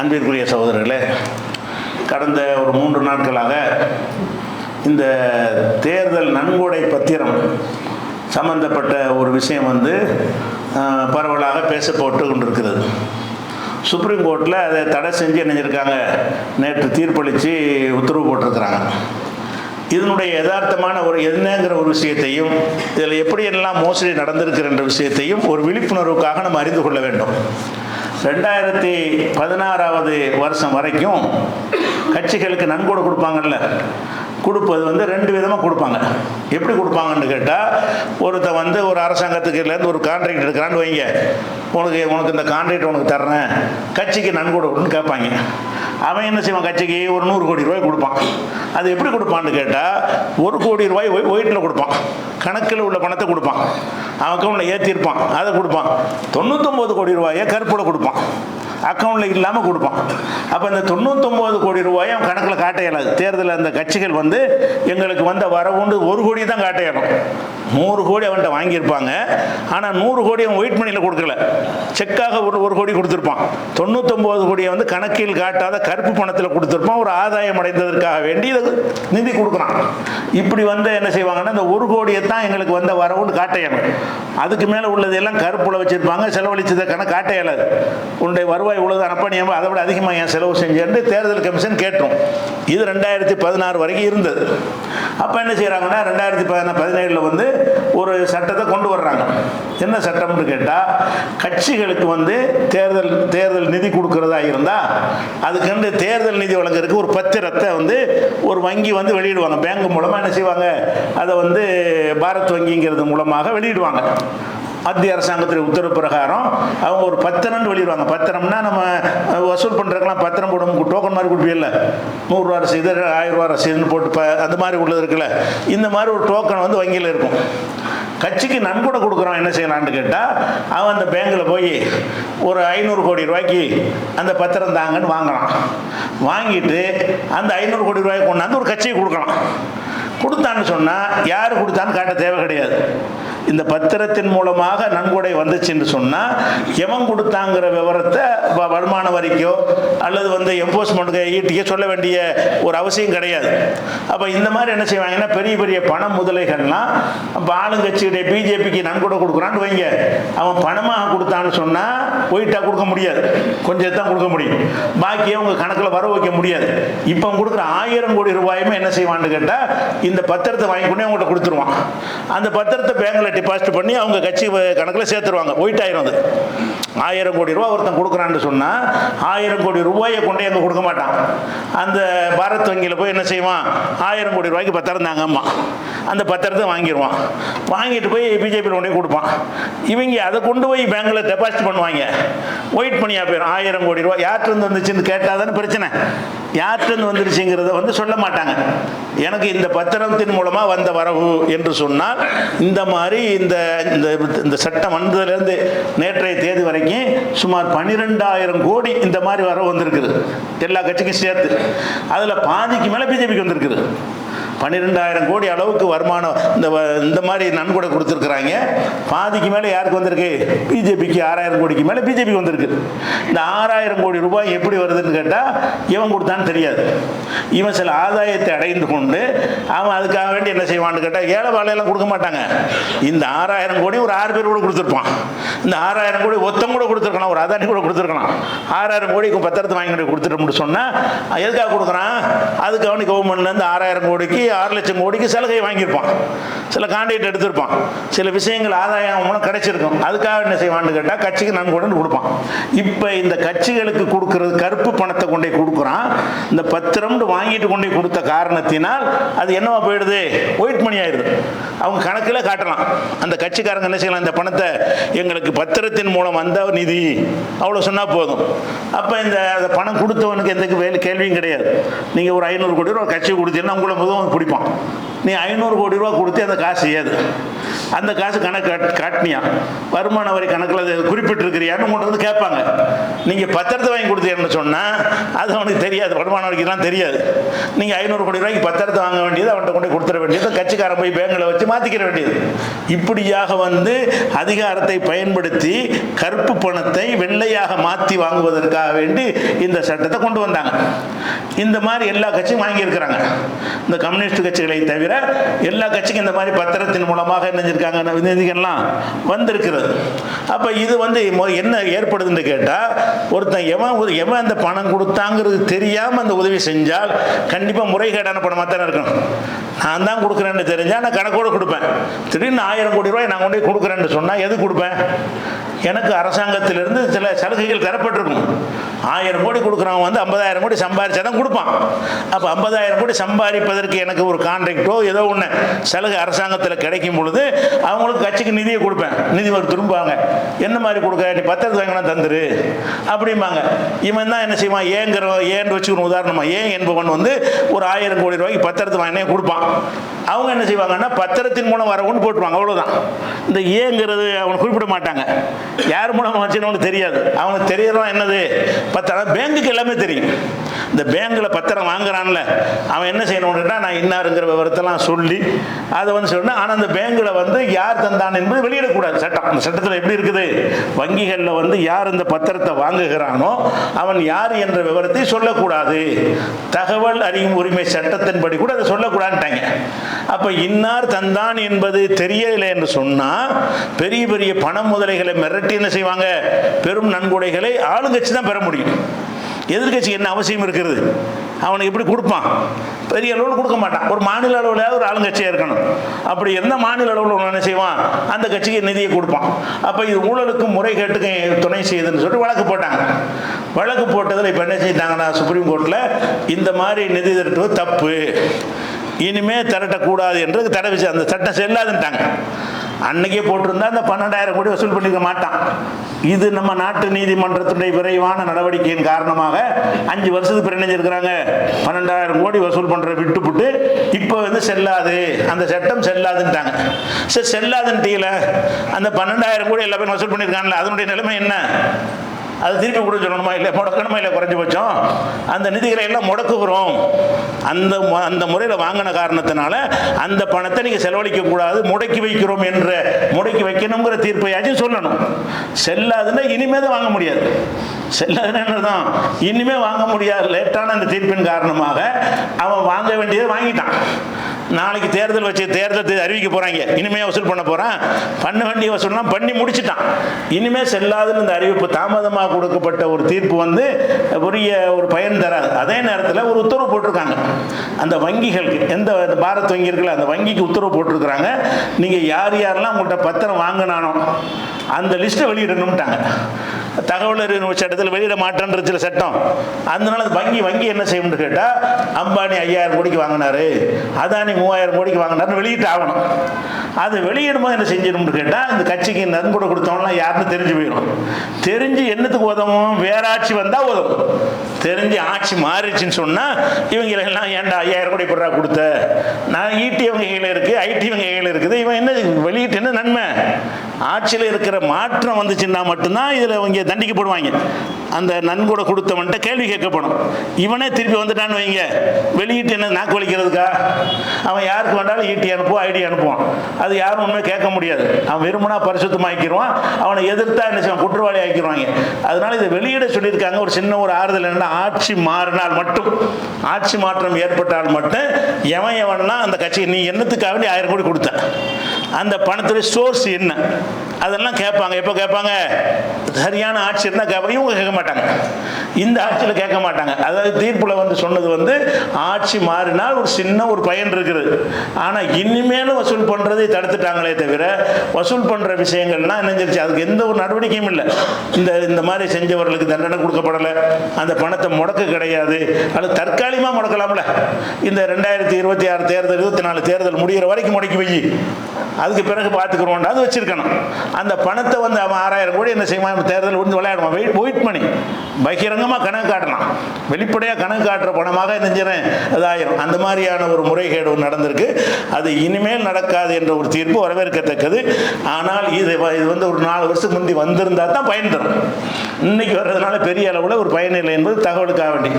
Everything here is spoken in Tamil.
அன்பிற்குரிய சகோதரர்களே கடந்த ஒரு மூன்று நாட்களாக இந்த தேர்தல் நன்கொடை பத்திரம் சம்பந்தப்பட்ட ஒரு விஷயம் வந்து பரவலாக பேசப்பட்டு கொண்டிருக்கிறது. சுப்ரீம் கோர்ட்டில் அதை தடை செஞ்சு இணைஞ்சிருக்காங்க நேற்று தீர்ப்பளித்து உத்தரவு போட்டிருக்கிறாங்க. இதனுடைய யதார்த்தமான ஒரு என்னங்கிற ஒரு விஷயத்தையும் இதில் எப்படியெல்லாம் மோசடி நடந்திருக்கிற விஷயத்தையும் ஒரு விழிப்புணர்வுக்காக நம்ம அறிந்து கொள்ள வேண்டும். ரெண்டாயிரத்தி பதினாறாவது வருஷம் வரைக்கும் கட்சிகளுக்கு நன்கொடை கொடுப்பாங்கல்ல. கொடுப்பது வந்து ரெண்டு விதமாக கொடுப்பாங்க. எப்படி கொடுப்பாங்கன்னு கேட்டால் ஒருத்தன் வந்து ஒரு அரசாங்கத்துக்குலேருந்து ஒரு கான்ட்ராக்ட் எடுக்கிறான்னு வைங்க. உனக்கு உனக்கு இந்த கான்ட்ராக்ட் உனக்கு தர்றேன். கட்சிக்கு நன்கொடை கொடுன்னு கேட்பாங்க. அவன் என்ன செய்வான் கட்சிக்கு ஒரு நூறு கோடி ரூபாய் கொடுப்பான். அது எப்படி கொடுப்பான்னு கேட்டால் ஒரு கோடி ரூபாய் ஒயிட்டில் கொடுப்பான். கணக்கில் உள்ள பணத்தை கொடுப்பான். அவன் கவுண்டில் ஏற்றிருப்பான் அதை கொடுப்பான். தொண்ணூத்தொம்பது கோடி ரூபாயை கருப்பில் கொடுப்பான். அக்கௌண்ட்டில் இல்லாமல் கொடுப்பான். அப்போ இந்த தொண்ணூத்தொம்பது கோடி ரூபாயை அவன் கணக்கில் காட்ட இயலாது தேர்தலில் அந்த கட்சிகள் வந்து எங்களுக்கு வந்த வரவுண்டு ஒரு கோடி தான் காட்ட இயலும் நூறு கோடி அவன்கிட்ட வாங்கியிருப்பாங்க. ஆனால் நூறு கோடி அவன் வெயிட் மணியில் கொடுக்கல. செக்காக ஒரு ஒரு கோடி கொடுத்துருப்பான். தொண்ணூத்தொம்பது கோடியை வந்து கணக்கில் காட்டாத கருப்பு பணத்தில் கொடுத்துருப்பான். ஒரு ஆதாயம் அடைந்ததற்காக வேண்டி இதை நிதி கொடுக்குறான். இப்படி வந்து என்ன செய்வாங்கன்னா இந்த ஒரு கோடியை தான் எங்களுக்கு வந்த வரவுன்னு காட்ட இயலும் அதுக்கு மேலே உள்ளதெல்லாம் கருப்புல வச்சுருப்பாங்க. செலவழிச்சதை கணக்கு காட்ட இயலாது உன்னுடைய வருவாய் இவ்வளவு நீ அதை விட அதிகமாக ஏன் செலவு செஞ்சேன்னு தேர்தல் கமிஷன் கேட்டோம். இது ரெண்டாயிரத்தி பதினாறு வரைக்கும் இருந்தது. அப்போ என்ன செய்கிறாங்கன்னா ரெண்டாயிரத்தி பதினா பதினேழில் வந்து ஒரு சட்டத்தை கொண்டு வர்றாங்க. என்ன சட்டம்னு கேட்டால் கட்சிகளுக்கு வந்து தேர்தல் தேர்தல் நிதி கொடுக்கறதா இருந்தால் அதுக்கு தேர்தல் நிதி வழங்குறதுக்கு ஒரு பத்திரத்தை வந்து ஒரு வங்கி வந்து வெளியிடுவாங்க. பேங்க் மூலமாக என்ன செய்வாங்க? அதை வந்து பாரத் வங்கிங்கிறது மூலமாக வெளியிடுவாங்க. மத்திய அரசாங்கத்துடைய உத்தரவு பிரகாரம் அவங்க ஒரு பத்திரம்னு வெளியிடுவாங்க. பத்திரம்னா நம்ம வசூல் பண்ணுறதுக்கெல்லாம் பத்திரம் போடும் டோக்கன் மாதிரி கொடுப்பீங்கல்ல. நூறுரூவா ரசீது ஆயிரரூவா ரசீதுன்னு போட்டு ப அந்த மாதிரி உள்ளது இருக்குல்ல. இந்த மாதிரி ஒரு டோக்கன் வந்து வங்கியில் இருக்கும். கட்சிக்கு நன்கொடை கொடுக்குறோம் என்ன செய்யலான்னு கேட்டால் அவன் அந்த பேங்கில் போய் ஒரு ஐநூறு கோடி ரூபாய்க்கு அந்த பத்திரம் தாங்கன்னு வாங்கலாம். வாங்கிட்டு அந்த ஐநூறு கோடி ரூபாய்க்கு கொண்டாந்து ஒரு கட்சியை கொடுக்கலாம். கொடுத்தான்னு சொன்னால் யார் கொடுத்தான்னு காட்ட தேவை கிடையாது. இந்த பத்திரத்தின் மூலமாக நன்கொடை வந்துச்சுன்னு சொன்னால் எவன் கொடுத்தாங்கிற விவரத்தை வ- வருமான வரிக்கோ அல்லது வந்து எம்போஸ்மெண்ட்டுக்கு ஈட்டிக்கோ சொல்ல வேண்டிய ஒரு அவசியம் கிடையாது. அப்போ இந்த மாதிரி என்ன செய்வாங்கன்னா பெரிய பெரிய பண முதலைகள்லாம் இப்போ ஆளுங்கட்சியுடைய பிஜேபிக்கு நன்கொடை கொடுக்குறான்னு வைங்க. அவன் பணமாக கொடுத்தான்னு சொன்னால் போயிட்டா கொடுக்க முடியாது. கொஞ்சம் தான் கொடுக்க முடியும். பாக்கியை உங்கள் கணக்கில் வர வைக்க முடியாது. இப்போ கொடுக்குற ஆயிரம் கோடி ரூபாயுமே என்ன செய்வான்னு கேட்டால் இந்த பத்திரத்தை வாங்கி கொண்டு அவங்கள்ட்ட கொடுத்துருவான். அந்த பத்திரத்தை பேங்கில் டிபாசிட் பண்ணி அவங்க கட்சி கணக்கில் சேர்த்துருவாங்க. ஒயிட் ஆயிரும் அது. ஆயிரம் கோடி ரூபா ஒருத்தன் கொடுக்குறான்னு சொன்னால் ஆயிரம் கோடி ரூபாயை கொண்டு எங்கே கொடுக்க மாட்டான். அந்த பாரத் வங்கியில் போய் என்ன செய்வான்? ஆயிரம் கோடி ரூபாய்க்கு பத்திரம் தாங்க அம்மா அந்த பத்திரத்தை வாங்கிடுவான் வாங்கிட்டு போய் பிஜேபியில் கொண்டே கொடுப்பான். இவங்க அதை கொண்டு போய் பேங்கில் டெபாசிட் பண்ணுவாங்க. ஒயிட் பண்ணியா போயிடும் ஆயிரம் கோடி ரூபா யார்கிட்ட வந்துச்சுன்னு கேட்டால் தானே பிரச்சனை. யார்கிட்ட வந்துருச்சுங்கிறத வந்து சொல்ல மாட்டாங்க. எனக்கு இந்த பத்திரத்தின் மூலமாக வந்த வரவு என்று சொன்னால் இந்த மாதிரி இந்த இந்த இந்த சட்டம் வந்ததுலேருந்து நேற்றைய தேதி வரைக்கும் சுமார் பன்னிரெண்டாயிரம் கோடி இந்த மாதிரி வர வந்திருக்குது. எல்லா கட்சிக்கும் சேர்த்து. அதில் பாதிக்கு மேலே பிஜேபிக்கு வந்திருக்குது. பன்னிரெண்டாயிரம் கோடி அளவுக்கு வருமானம் இந்த வ- இந்த மாதிரி நன்கொடை கொடுத்துருக்குறாங்க. பாதிக்கு மேலே யாருக்கு வந்திருக்கு? பிஜேபிக்கு ஆறாயிரம் கோடிக்கு மேலே பிஜேபிக்கு வந்திருக்கு. இந்த ஆறாயிரம் கோடி ரூபாய் எப்படி வருதுன்னு கேட்டால் இவன் கொடுத்தான்னு தெரியாது. இவன் சில ஆதாயத்தை அடைந்து கொண்டு அவன் அதுக்காக வேண்டி என்ன செய்வான்னு கேட்டால் ஏழை வாழையெல்லாம் கொடுக்க மாட்டாங்க. இந்த ஆறாயிரம் கோடி ஒரு ஆறு பேர் கூட கொடுத்துருப்பான். இந்த ஆறாயிரம் கோடி ஒத்தம் கூட கொடுத்துருக்கலாம் ஒரு அதானி கூட கொடுத்துருக்கலாம். ஆறாயிரம் கோடிக்கு பத்திரத்தை வாங்கி கொடுத்துட்டோம்னு சொன்னால் எதுக்காக கொடுக்குறான்? அதுக்கு அவனுக்கு கவர்மெண்ட்லேருந்து ஆறாயிரம் கோடிக்கு ஆறு லட்சம் கோடிக்கு சலுகை வாங்கியிருப்பான். சில கான்ட்ராக்ட் எடுத்திருப்பான். சில விஷயங்கள் ஆதாயம் மூலம் கிடைச்சிருக்கும். அதுக்காக என்ன செய்வான்னு கேட்டால் கட்சிக்கு நன்கொடைன்னு கொடுப்பான். இப்போ இந்த கட்சிகளுக்கு கொடுக்கறது கருப்பு பணத்தை கொண்டே கொடுக்குறான். இந்த பத்திரம்னு வாங்கிட்டு கொண்டே கொடுத்த காரணத்தினால் அது என்னவா போயிடுது? ஒயிட் மணி ஆயிடுது. அவங்க கணக்கில் காட்டலாம். அந்த கட்சிக்காரங்க என்ன செய்யலாம்? இந்த பணத்தை எங்களுக்கு பத்திரத்தின் மூலம் வந்த நிதி. அவ்வளோ சொன்னால் போதும். அப்போ இந்த பணம் கொடுத்தவனுக்கு எந்த கேள்வியும் கிடையாது. நீங்கள் ஒரு ஐநூறு கோடி ரூபா கட்சி கொடுத்தீங்கன்னா உங்களை முதல் முடிப்பான் நீ ஐநூறு கோடி ரூபா கொடுத்து அந்த காசு ஏது? அந்த காசு கணக்கு காட்டினியா வருமான வரி கணக்கில் அது குறிப்பிட்டிருக்கிறியான்னு உங்கள்கிட்ட வந்து கேட்பாங்க. நீங்கள் பத்திரத்தை வாங்கி கொடுத்தீங்கன்னு சொன்னால் அது அவனுக்கு தெரியாது. வருமான வரிக்கெல்லாம் தெரியாது. நீங்கள் ஐநூறு கோடி ரூபாய்க்கு பத்திரத்தை வாங்க வேண்டியது அவன்கிட்ட கொண்டு கொடுத்துட வேண்டியது கட்சிக்காரன் போய் பேங்கில் வச்சு மாற்றிக்கிற வேண்டியது. இப்படியாக வந்து அதிகாரத்தை பயன்படுத்தி கருப்பு பணத்தை வெள்ளையாக மாற்றி வாங்குவதற்காக வேண்டி இந்த சட்டத்தை கொண்டு வந்தாங்க. இந்த மாதிரி எல்லா கட்சியும் வாங்கியிருக்கிறாங்க. இந்த கம்யூனிஸ்ட் கட்சிகளை தவிர எல்லா கட்சிக்கும் இந்த மாதிரி பத்திரத்தின் மூலமாக என்ன வந்திருக்காங்க நிதிகள்லாம் வந்திருக்கிறது. அப்போ இது வந்து மொ- என்ன ஏற்படுதுன்னு கேட்டால் ஒருத்தன் எவன் உத- எவன் அந்த பணம் கொடுத்தாங்கிறது தெரியாமல் அந்த உதவி செஞ்சால் கண்டிப்பாக முறைகேடான பணமாக தானே இருக்கணும். நான் தான் கொடுக்குறேன்னு தெரிஞ்சால் நான் கணக்கோடு கொடுப்பேன். திடீர்னு ஆயிரம் கோடி ரூபாய் நான் கொண்டு கொடுக்குறேன்னு சொன்னால் எது கொடுப்பேன்? எனக்கு அரசாங்கத்திலிருந்து சில சலுகைகள் தரப்பட்டிருக்கும். ஆயிரம் கோடி கொடுக்குறவன் வந்து ஐம்பதாயிரம் கோடி சம்பாதிச்சா தான் கொடுப்பான். அப்போ ஐம்பதாயிரம் கோடி சம்பாதிப்பதற்கு எனக்கு ஒரு கான்ட்ராக்டோ ஏதோ ஒன்று சலுகை அரசாங்கத்தில் கிடைக்கும் பொழுது அவங்களுக்கு கட்சிக்கு நிதியை கொடுப்பேன். நிதி ஒரு திரும்புவாங்க. என்ன மாதிரி கொடுக்க நீ பத்திரத்து வாங்கினா தந்துரு. அப்படிம்பாங்க. இவன் தான் என்ன செய்வான்? ஏங்கிற ஏன்னு வச்சுக்கணும் உதாரணமாக ஏன் என்பவன் வந்து ஒரு ஆயிரம் கோடி ரூபாய்க்கு பத்திரத்து வாங்கினே கொடுப்பான். அவங்க என்ன செய்வாங்கன்னா பத்திரத்தின் மூலம் வரவுன்னு போட்டுருவாங்க அவ்வளோதான் இந்த ஏங்கிறது அவங்க குறிப்பிட மாட்டாங்க. யார் மூலம் வச்சுன்னு அவனுக்கு தெரியாது. அவனுக்கு தெரியறோம் என்னது? பத்திரம். பேங்குக்கு எல்லாமே தெரியும். இந்த பேங்கில் பத்திரம் வாங்குறான்ல. அவன் என்ன செய்யணும்னா நான் இன்னாருங்கிற விவரத்தெல்லாம் சொல்லி அதை வந்து சொல்லணும். ஆனால் அந்த பேங்கில் வந்து யார் தந்தான் என்பது வெளியிடக்கூடாது. சட்டம். அந்த சட்டத்தில் எப்படி இருக்குது? வங்கிகளில் வந்து யார் இந்த பத்திரத்தை வாங்குகிறானோ அவன் யார் என்ற விவரத்தை சொல்லக்கூடாது. தகவல் அறியும் உரிமை சட்டத்தின்படி கூட அதை சொல்லக்கூடாதுட்டாங்க அப்போ இன்னார் தந்தான் என்பது தெரியலை என்று சொன்னால் பெரிய பெரிய பண முதலைகளை மிரட்டி என்ன செய்வாங்க? பெரும் நன்கொடைகளை ஆளுங்கட்சி தான் பெற முடியும். எதிர்க்கட்சிக்கு என்ன அவசியம் இருக்கிறது? அவனுக்கு எப்படி கொடுப்பான்? பெரிய அளவில் கொடுக்க மாட்டான். ஒரு மாநில அளவில் ஒரு ஆளுங்கட்சியாக இருக்கணும். அப்படி எந்த மாநில அளவில் ஒன்று என்ன செய்வான்? அந்த கட்சிக்கு நிதியை கொடுப்பான். அப்போ இது ஊழலுக்கும் முறைகேட்டுக்கும் துணை செய்யுதுன்னு சொல்லிட்டு வழக்கு போட்டாங்க. வழக்கு போட்டதில் இப்போ என்ன செய்தாங்கன்னா சுப்ரீம் கோர்ட்டில் இந்த மாதிரி நிதி திரட்டுவது தப்பு. இனிமே திரட்டக்கூடாது என்று தடை அந்த சட்டம் செல்லாதுன்ட்டாங்க. அன்னைக்கே போட்டிருந்தா அந்த பன்னெண்டாயிரம் கோடி வசூல் பண்ணிக்க மாட்டான். இது நம்ம நாட்டு நீதிமன்றத்தினுடைய விரைவான நடவடிக்கையின் காரணமாக அஞ்சு வருஷத்துக்கு பிறகு பன்னெண்டாயிரம் கோடி வசூல் பண்ணுற விட்டுப்புட்டு இப்போ வந்து செல்லாது. அந்த சட்டம் செல்லாதுன்ட்டாங்க. சரி செல்லாதுன்ட்டீங்கள அந்த பன்னெண்டாயிரம் கோடி எல்லா பேரும் வசூல் பண்ணியிருக்காங்களே அதனுடைய நிலைமை என்ன? அதை திருப்பி கூட சொல்லணுமா? இல்லை முடக்கணுமா? இல்லை குறைஞ்சபட்சம் அந்த நிதிகளை எல்லாம் முடக்குகிறோம். அந்த அந்த முறையில் வாங்கின காரணத்தினால அந்த பணத்தை நீங்கள் செலவழிக்க கூடாது முடக்கி வைக்கிறோம் என்ற முடக்கி வைக்கணுங்கிற தீர்ப்பையாச்சும் சொல்லணும். செல்லாதுன்னா இனிமே தான் வாங்க முடியாது. செல்லாதுன்னா என்னதான்? இனிமே வாங்க முடியாது. லேட்டான அந்த தீர்ப்பின் காரணமாக அவன் வாங்க வேண்டியதை வாங்கிட்டான். நாளைக்கு தேர்தல் வச்சு தேர்தல் அறிவிக்க போறாங்க. இனிமே வசூல் பண்ண போகிறான் பண்ண வேண்டிய வசூல்லாம் பண்ணி முடிச்சுட்டான். இனிமே செல்லாதுன்னு இந்த அறிவிப்பு தாமதமாக கொடுக்கப்பட்ட ஒரு தீர்ப்பு வந்து உரிய ஒரு பயன் தராது. அதே நேரத்தில் ஒரு உத்தரவு போட்டிருக்காங்க. அந்த வங்கிகளுக்கு எந்த பாரத் வங்கி இருக்குல்ல அந்த வங்கிக்கு உத்தரவு போட்டிருக்கிறாங்க. நீங்கள் யார் யாரெல்லாம் உங்கள்கிட்ட பத்திரம் வாங்கினானோ அந்த லிஸ்ட்டை வெளியிடணும்ட்டாங்க. தகவல் அறிவு சட்டத்தில் வெளியிட மாட்டேன்ற சில சட்டம். அதனால அது வங்கி வங்கி என்ன செய்யணும்னு கேட்டால் அம்பானி ஐயாயிரம் கோடிக்கு வாங்கினாரு அதானி மூவாயிரம் கோடிக்கு வாங்கினாருன்னு வெளியிட்டு ஆகணும். அது வெளியிடும்போது என்ன செஞ்சிடணும்னு கேட்டால் இந்த கட்சிக்கு நன்கொடை கொடுத்தவங்களாம் யாருன்னு தெரிஞ்சு போயிடும் தெரிஞ்சு என்னத்துக்கு உதவும்? வேற ஆட்சி வந்தால் உதவும். தெரிஞ்சு ஆட்சி மாறிடுச்சுன்னு சொன்னால் இவங்களெல்லாம் ஏன்டா ஐயாயிரம் கோடி போடுறா கொடுத்த? நான் ஈட்டி வங்கிகள் இருக்குது ஐடி வங்கிகள் இருக்குது. இவன் என்ன வெளியிட்டு என்ன நன்மை? ஆட்சியில் இருக்கிற மாற்றம் வந்துச்சுன்னா மட்டும்தான் இதில் இவங்க தண்டிக்கப்படுவாங்க. அந்த நன்கொடை கொடுத்தவன்ட்ட கேள்வி கேட்கப்படும். இவனே திருப்பி வந்துட்டான்னு வைங்க. வெளியிட்டு என்ன நாக்கு வலிக்கிறதுக்கா? அவன் யாருக்கு வேண்டாலும் ஈட்டி அனுப்புவோம் ஐடி அனுப்புவான். அது யாரும் ஒன்றுமே கேட்க முடியாது. அவன் விரும்பினா பரிசுத்தமாக்கிடுவான் அவனை எதிர்த்தா என்ன செய்வான்? குற்றவாளி ஆக்கிடுவாங்க அதனால இதை வெளியிட சொல்லியிருக்காங்க. ஒரு சின்ன ஒரு ஆறுதல் என்னன்னா ஆட்சி மாறினால் மட்டும் ஆட்சி மாற்றம் ஏற்பட்டால் மட்டும் எவன் எவன்லாம் அந்த கட்சி நீ என்னத்துக்காக ஆயிரம் கோடி கொடுத்த? அந்த பணத்துடைய சோர்ஸ் என்ன? அதெல்லாம் கேட்பாங்க. எப்போ கேட்பாங்க? சரியான ஆட்சி இருந்தால் கேட்பாங்க. இவங்க கேட்க மாட்டாங்க. இந்த ஆட்சியில் கேட்க மாட்டாங்க. அதாவது தீர்ப்பில் வந்து சொன்னது வந்து ஆட்சி மாறினால் ஒரு சின்ன ஒரு பயன் இருக்குது. ஆனால் இனிமேலும் வசூல் பண்ணுறதை தடுத்துட்டாங்களே தவிர வசூல் பண்ணுற விஷயங்கள்லாம் என்னஞ்சிருச்சு அதுக்கு எந்த ஒரு நடவடிக்கையும் இல்லை. இந்த இந்த மாதிரி செஞ்சவர்களுக்கு தண்டனை கொடுக்கப்படலை. அந்த பணத்தை முடக்க கிடையாது. அது தற்காலிகமாக முடக்கலாம்ல. இந்த ரெண்டாயிரத்தி இருபத்தி ஆறு தேர்தல் இருபத்தி நாலு தேர்தல் முடிகிற வரைக்கும் முடக்கி வை. அதுக்கு பிறகு பார்த்துக்கிறோம் அது வச்சுருக்கணும். அந்த பணத்தை வந்து அவன் ஆறாயிரம் கோடி என்ன செய்வான்? தேர்தல் விழுந்து விளையாடுவான். வெயிட் வெயிட் பண்ணி பகிரங்கமாக கணக்கு காட்டலாம். வெளிப்படையாக கணக்கு காட்டுற பணமாக நெஞ்சிறேன் ஆயிரும். அந்த மாதிரியான ஒரு முறைகேடு ஒன்று நடந்திருக்கு. அது இனிமேல் நடக்காது என்ற ஒரு தீர்ப்பு வரவேற்கத்தக்கது. ஆனால் இது இது வந்து ஒரு நாலு வருஷத்துக்கு முந்தி வந்திருந்தா தான் பயன் தரும். இன்னைக்கு வர்றதுனால பெரிய அளவில் ஒரு பயன் இல்லை என்பது தகவலுக்காக வேண்டி.